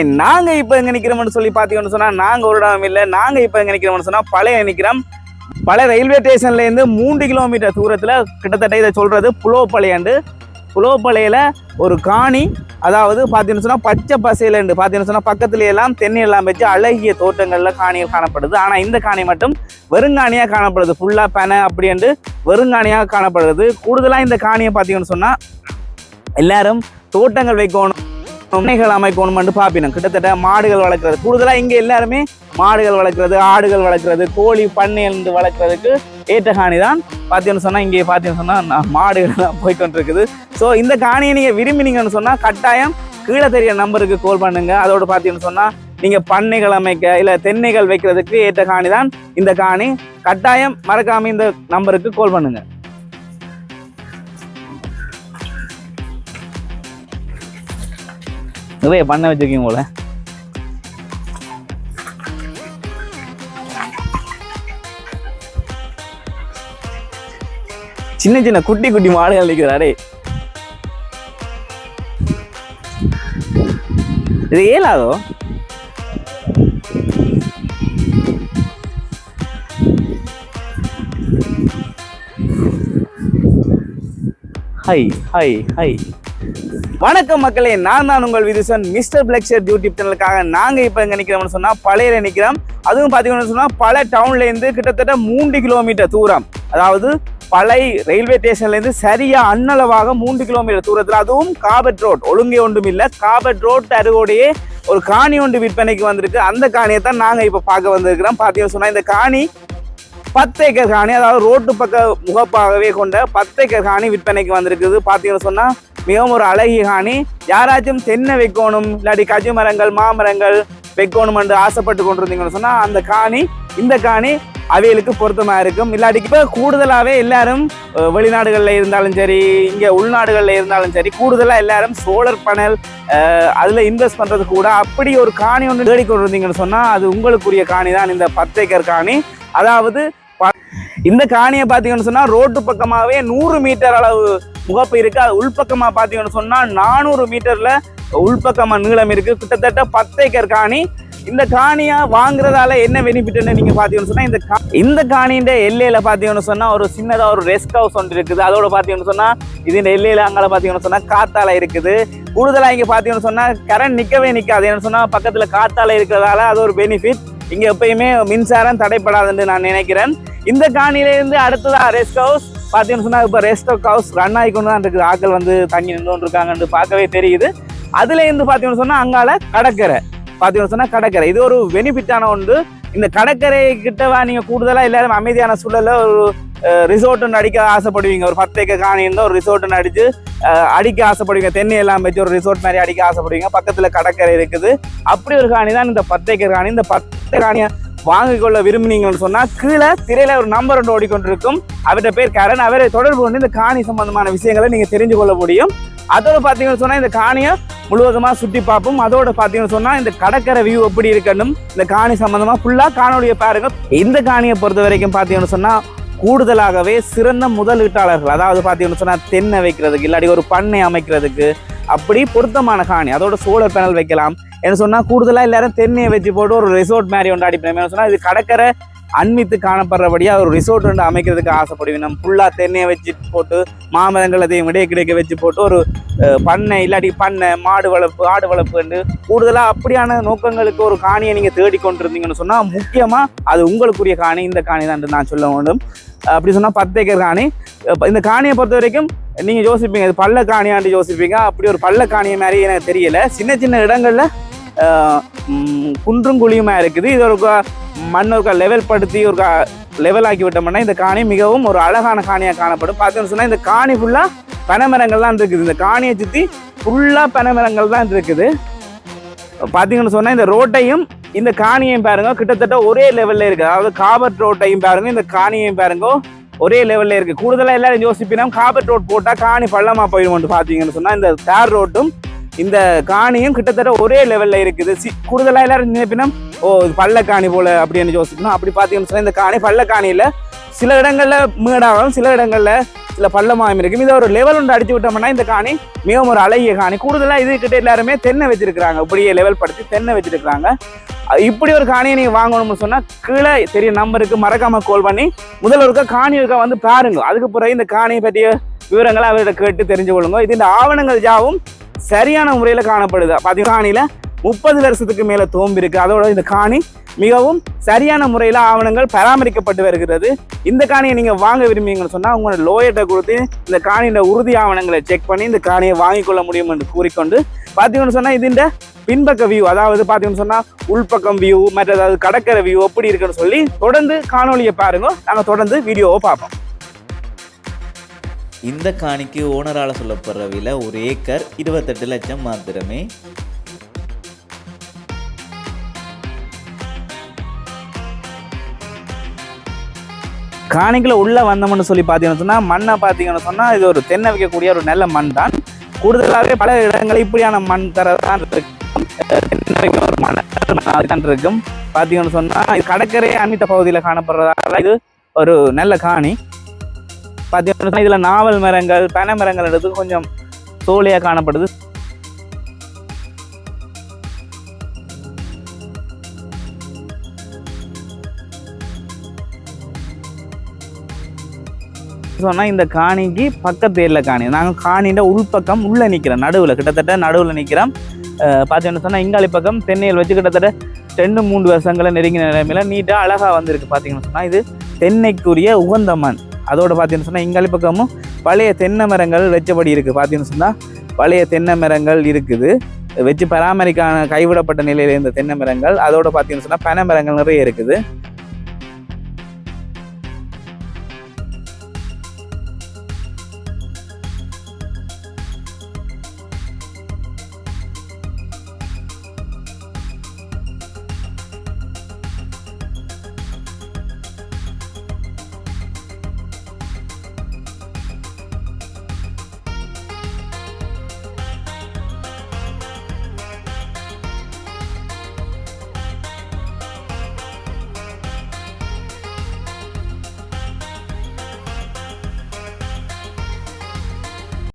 நாங்க இப்ப எங்க நிக்கிறோம்னு சொல்லி பாத்தீங்கன்னு சொன்னா நாங்க ஒரு இடம் இல்ல. நாங்க இப்ப எங்க நிக்கிறோம்னு சொன்னா பழைய நிக்கிறோம். பழைய ரயில்வே ஸ்டேஷன்ல இருந்து மூன்று கிலோமீட்டர் தூரத்துல கிட்டத்தட்ட இதை சொல்றது புலோப்பழையாண்டு புலோப்பழையில ஒரு காணி அதாவது பார்த்தீங்கன்னு சொன்னா பச்சை பசையிலண்டு பார்த்தீங்கன்னு சொன்னா பக்கத்துல எல்லாம் தென்னை எல்லாம் வச்சு அழகிய தோட்டங்கள்ல காணிகள் காணப்படுது. ஆனால் இந்த காணி மட்டும் வெறுங்காணியாக காணப்படுது. ஃபுல்லா அப்படி அப்படின்ட்டு வெறுங்காணியாக காணப்படுது. கூடுதலாக இந்த காணியை பார்த்தீங்கன்னு சொன்னா எல்லாரும் தோட்டங்கள் வைக்கணும். பண்ணைகள் அமைக்கணும்னு பார்ப்பினோம். கிட்டத்தட்ட மாடுகள் வளர்க்குறது. கூடுதலாக இங்கே எல்லாருமே மாடுகள் வளர்க்குறது ஆடுகள் வளர்க்குறது கோழி பண்ணையிலிருந்து வளர்க்குறதுக்கு ஏற்ற காணி தான். பார்த்தீங்கன்னு சொன்னால் இங்கே பார்த்தீங்கன்னு சொன்னால் மாடுகள் எல்லாம் போய்க்கொண்டு ஸோ இந்த காணியை நீங்கள் விரும்பினீங்கன்னு சொன்னால் கட்டாயம் கீழே தெரிய நம்பருக்கு கால் பண்ணுங்கள் அதோடு பார்த்தீங்கன்னு சொன்னால் நீங்கள் பண்ணைகள் அமைக்க இல்லை தென்னைகள் வைக்கிறதுக்கு ஏற்ற காணி தான் இந்த காணி. கட்டாயம் மறக்காம இந்த நம்பருக்கு கால் பண்ணுங்கள் நிறைய பண்ண வச்சிருக்கீங்க போல. சின்ன சின்ன குட்டி குட்டி மாடுகள் நிற்கிறாரே இது ஏலாதோ ஹை ஹை ஹை. வணக்கம் மக்களே நான் தான் உங்கள் விதுசன். மிஸ்டர் பிளக்ஷர் யூடியூப் சேனலுக்காக நாங்கள் இப்போ எங்கே நிற்கிறோம்னு சொன்னால் பழைய நிற்கிறோம் அதுவும் பார்த்தீங்கன்னு சொன்னால் பல டவுன்லேருந்து கிட்டத்தட்ட மூன்று கிலோமீட்டர் தூரம். அதாவது பழைய ரயில்வே ஸ்டேஷன்லேருந்து சரியாக அன்னளவாக மூன்று கிலோமீட்டர் தூரத்தில் அதுவும் காபட் ரோட் ஒழுங்கே ஒன்றும் இல்லை. காபட் ரோட் அருகோடையே ஒரு காணி ஒன்று விற்பனைக்கு வந்திருக்கு. அந்த காணியை தான் நாங்கள் இப்போ பார்க்க வந்திருக்கிறோம். பார்த்தீங்கன்னு சொன்னால் இந்த காணி பத்து ஏக்கர் காணி அதாவது ரோட்டு பக்க முகப்பாகவே கொண்ட பத்து ஏக்கர் காணி விற்பனைக்கு வந்திருக்குது. பார்த்தீங்கன்னு சொன்னால் மிகவும் ஒரு அழகிய காணி. யாராச்சும் தென்னை வைக்கணும் இல்லாட்டி கஜு மரங்கள் மாமரங்கள் வைக்கணும் என்று ஆசைப்பட்டு கொண்டிருந்தீங்கன்னு சொன்னால் அந்த காணி இந்த காணி அவைகளுக்கு பொருத்தமாக இருக்கும். இல்லாட்டிக்கு இப்போ கூடுதலாகவே எல்லாரும் வெளிநாடுகளில் இருந்தாலும் சரி இங்கே உள்நாடுகளில் இருந்தாலும் சரி கூடுதலாக எல்லாரும் சோலார் பேனல் அதில் இன்வெஸ்ட் பண்ணுறது கூட அப்படி ஒரு காணி ஒன்று தேடிக்கொண்டிருந்தீங்கன்னு சொன்னால் அது உங்களுக்குரிய காணி தான் இந்த பத்து ஏக்கர் காணி. அதாவது இந்த காணியை பார்த்தீங்கன்னு சொன்னால் ரோட்டு பக்கமாகவே நூறு மீட்டர் அளவு முகப்பு இருக்கு. அது உள்பக்கமாக பார்த்தீங்கன்னு சொன்னால் நானூறு மீட்டரில் உள்பக்கமாக நீளம் இருக்கு. கிட்டத்தட்ட பத்து ஏக்கர் காணி. இந்த காணியா வாங்குறதால என்ன பெனிஃபிட்னு நீங்க பாத்தீங்கன்னு சொன்னா இந்த கா- இந்த காணியின் எல்லையில பாத்தீங்கன்னு சொன்னா ஒரு சின்னதா ஒரு ரெஸ்ட் ஹவுஸ் ஒன்று இருக்குது. அதோட பாத்தீங்கன்னு சொன்னா இதன் எல்லையில அங்கால பாத்தீங்கன்னு சொன்னா காத்தால இருக்குது. கூடுதலா இங்க பாத்தீங்கன்னு சொன்னா கரண்ட் நிக்கவே நிக்காது. என்ன சொன்னா பக்கத்துல காத்தால இருக்கிறதால அது ஒரு பெனிஃபிட் இங்க எப்பயுமே மின்சாரம் தடைப்படாதுன்னு நான் நினைக்கிறேன். இந்த காணிலேருந்து அடுத்ததான் ரெஸ்ட் ஹவுஸ் பார்த்தீங்கன்னு சொன்னால் இப்போ ரெஸ்ட் ஹவுஸ் ரன் ஆகிக்கொண்டு தான் இருக்குது. ஆட்கள் வந்து தங்கி நின்று இருக்காங்கன்னு பார்க்கவே தெரியுது. அதுலேருந்து பார்த்தீங்கன்னு சொன்னால் அங்கால கடற்கரை. பார்த்தீங்கன்னு சொன்னால் கடற்கரை. இது ஒரு பெனிஃபிட்டான ஒன்று. இந்த கடற்கரை கிட்டவா நீங்கள் கூடுதலாக எல்லாரும் அமைதியான சூழலில் ஒரு ரிசோர்ட் அடிக்க ஆசைப்படுவீங்க. ஒரு பத்து ஏக்கர் காணி இருந்தால் ஒரு ரிசோர்ட் அடித்து அடிக்க ஆசைப்படுவீங்க. தென்னை எல்லாம் வச்சு ஒரு ரிசோர்ட் மாதிரி அடிக்க ஆசைப்படுவீங்க. பக்கத்தில் கடற்கரை இருக்குது. அப்படி ஒரு காணி தான் இந்த பத்து ஏக்கர் காணி. இந்த பத்து காணியை வாங்கிக்கொள்ள விரும்புனீங்கன்னு சொன்னா கீழே திரையில ஒரு நம்பர் ஒன்று ஓடிக்கொண்டிருக்கும். அவர்கிட்ட பேர் கரண். அவரை தொடர்பு கொண்டு இந்த காணி சம்பந்தமான விஷயங்களை நீங்க தெரிஞ்சு கொள்ள முடியும். அதோட பார்த்தீங்கன்னு சொன்னா இந்த காணியை முழுவதுமாக சுற்றி பார்ப்போம். அதோட பார்த்தீங்கன்னு சொன்னா இந்த கடற்கரை வியூ எப்படி இருக்கணும்? இந்த காணி சம்பந்தமா ஃபுல்லா காணொலியை பாருங்க. இந்த காணியை பொறுத்த வரைக்கும் பார்த்தீங்கன்னு சொன்னா கூடுதலாகவே சிறந்த முதலீட்டாளர்கள். அதாவது பார்த்தீங்கன்னு சொன்னால் தென்னை வைக்கிறதுக்கு இல்லாட்டி ஒரு பண்ணை அமைக்கிறதுக்கு அப்படி பொருத்தமான காணி. அதோட சோலர் பேனல் வைக்கலாம். என்ன சொன்னா கூடுதலா எல்லாரும் தென்னையை வச்சு போட்டு ஒரு ரிசோர்ட் மாதிரி ஒன்று அடிப்பேன். சொன்னா இது கடற்கரை அண்மித்து காணப்படுறபடியாக ஒரு ரிசோர்ட் ஒன்று அமைக்கிறதுக்கு ஆசைப்படுவேன். நம்ம ஃபுல்லாக தென்னையை வச்சு போட்டு மாமரங்கள் அதையும் விடைய கிடைக்க வச்சு போட்டு ஒரு பண்ணை இல்லாட்டி பண்ணை மாடு வளர்ப்பு ஆடு வளர்ப்புன்னு கூடுதலாக அப்படியான நோக்கங்களுக்கு ஒரு காணியை நீங்கள் தேடிக்கொண்டிருந்தீங்கன்னு சொன்னால் முக்கியமாக அது உங்களுக்குரிய காணி. இந்த காணி தான் நான் சொல்ல வேண்டும். அப்படி சொன்னால் பத்து ஏக்கர் காணி. இந்த காணியை பொறுத்த வரைக்கும் நீங்கள் யோசிப்பீங்க இது பள்ள காணியாண்டு யோசிப்பீங்க. அப்படி ஒரு பள்ள காணியை மாதிரி எனக்கு தெரியல. சின்ன சின்ன இடங்களில் குன்றும் குழியுமாக இருக்குது. இது ஒரு மண் ஒரு லெவல் படுத்தி ஒரு லெவல் ஆக்கி விட்டோம்னா இந்த காணி மிகவும் ஒரு அழகான காணியாக காணப்படும். பார்த்தீங்கன்னு சொன்னால் இந்த காணி ஃபுல்லாக பனைமரங்கள் தான் இருக்குது. இந்த காணியை சுற்றி ஃபுல்லாக பனைமரங்கள் தான் இருக்குது. பார்த்தீங்கன்னு சொன்னால் இந்த ரோட்டையும் இந்த காணியையும் பாருங்க கிட்டத்தட்ட ஒரே லெவல்ல இருக்குது அதாவது காபர் ரோட்டையும் பாருங்க இந்த காணியையும் பாருங்க ஒரே லெவல்ல இருக்கு. கூடுதலாக எல்லாரும் யோசிப்பினா காபர் ரோட் போட்டால் காணி பள்ளமாக போயிடும்னு பார்த்தீங்கன்னு சொன்னால் இந்த தார் ரோட்டும் இந்த காணியும் கிட்டத்தட்ட ஒரே லெவலில் இருக்குது. சி கூடுதலாக எல்லாரும் நினைப்பினா ஓ இது பள்ளக்காணி போல அப்படின்னு யோசிக்கணும். அப்படி பார்த்தீங்கன்னு சொன்னால் இந்த காணி பள்ள காணியில் சில இடங்களில் மேடாகவும் சில இடங்களில் சில பள்ளமாகவும் இருக்கும். இதை ஒரு லெவல் ஒன்று அடிச்சு விட்டோம்னா இந்த காணி மிகவும் ஒரு அழகிய காணி. கூடுதலாக இதுக்கிட்ட எல்லாருமே தென்னை வச்சிருக்கிறாங்க. இப்படியே லெவல் படுத்தி தென்னை வச்சிருக்கிறாங்க. இப்படி ஒரு காணியை நீங்கள் வாங்கணும்னு சொன்னால் கீழே தெரிய நம்பருக்கு மறக்காமல் கால் பண்ணி முதல்ல ஒருக்கா காணி ஒருக்கா வந்து பாருங்க. அதுக்கு பிறகு இந்த காணியை பற்றிய விவரங்களை அவர்கிட்ட கேட்டு தெரிஞ்சு கொள்ளுங்க இது இந்த ஆவணங்கள் யாவும் சரியான முறையில் காணப்படுது. பாத்தீங்கன்னா காணியில் முப்பது வருஷத்துக்கு மேலே தோம்பி இருக்கு. அதோட இந்த காணி மிகவும் சரியான முறையில் ஆவணங்கள் பராமரிக்கப்பட்டு வருகிறது. இந்த காணியை நீங்கள் வாங்க விரும்புவீங்கன்னு சொன்னால் உங்களோட லோயர்கிட்ட கொடுத்து இந்த காணியோட உறுதி ஆவணங்களை செக் பண்ணி இந்த காணியை வாங்கிக்கொள்ள முடியும் என்று கூறிக்கொண்டு பார்த்தீங்கன்னு சொன்னால் இதுண்ட பின்பக்க வியூ அதாவது பார்த்தீங்கன்னு சொன்னால் உள்பக்கம் வியூ மற்ற அதாவது கடற்கரை வியூ எப்படி இருக்குன்னு சொல்லி தொடர்ந்து காணொலியை பாருங்க. நாங்கள் தொடர்ந்து வீடியோவை பார்ப்போம். இந்த காணிக்கு ஓனரால் சொல்லப்படுற விலை ஒரு ஏக்கர் இருபத்தெட்டு லட்சம் மாத்திரமே. காணிக்கில் உள்ள வந்தோம்னு சொல்லி பார்த்தீங்கன்னு சொன்னா மண்ணை பார்த்தீங்கன்னு சொன்னா இது ஒரு தென்னை வைக்கக்கூடிய ஒரு நல்ல மண் தான். கூடுதலாகவே பல இடங்களில் இப்படியான மண் தரதான் இருக்கும் தென்னை ஒரு மண் தான் இருக்கும். பார்த்தீங்கன்னு சொன்னா இது கடற்கரை அன்னிட்ட பகுதியில் காணப்படுறதால இது ஒரு நல்ல காணி. பார்த்தீங்கன்னா இதில் நாவல் மரங்கள் பனை மரங்கள் எடுத்து கொஞ்சம் சோழியாக காணப்படுது. சொன்னால் இந்த காணிக்கு பக்கத்து ஏரியில் காணி. நாங்கள் காணின்ற உள்பக்கம் உள்ளே நிற்கிறோம் நடுவில். கிட்டத்தட்ட நடுவில் நிற்கிறோம் பார்த்தீங்கன்னு சொன்னால் இங்காளி பக்கம் தென்னையில் வச்சு கிட்டத்தட்ட ரெண்டு மூன்று வருஷங்களை நெருங்கின நிலைமையில நீட்டாக அழகாக வந்திருக்கு. பார்த்தீங்கன்னு சொன்னால் இது தென்னைக்குரிய உகந்த மண். அதோடு பார்த்தீங்கன்னு சொன்னால் எங்கள் பக்கமும் பழைய தென்னை மரங்கள் வச்சபடி இருக்குது பார்த்தீங்கன்னு சொன்னால் பழைய தென்னை மரங்கள் இருக்குது. வச்சு பராமரிக்கான கைவிடப்பட்ட நிலையில் இருந்த தென்னை மரங்கள் அதோட பார்த்தீங்கன்னு சொன்னால் பனை மரங்கள் நிறைய இருக்குது.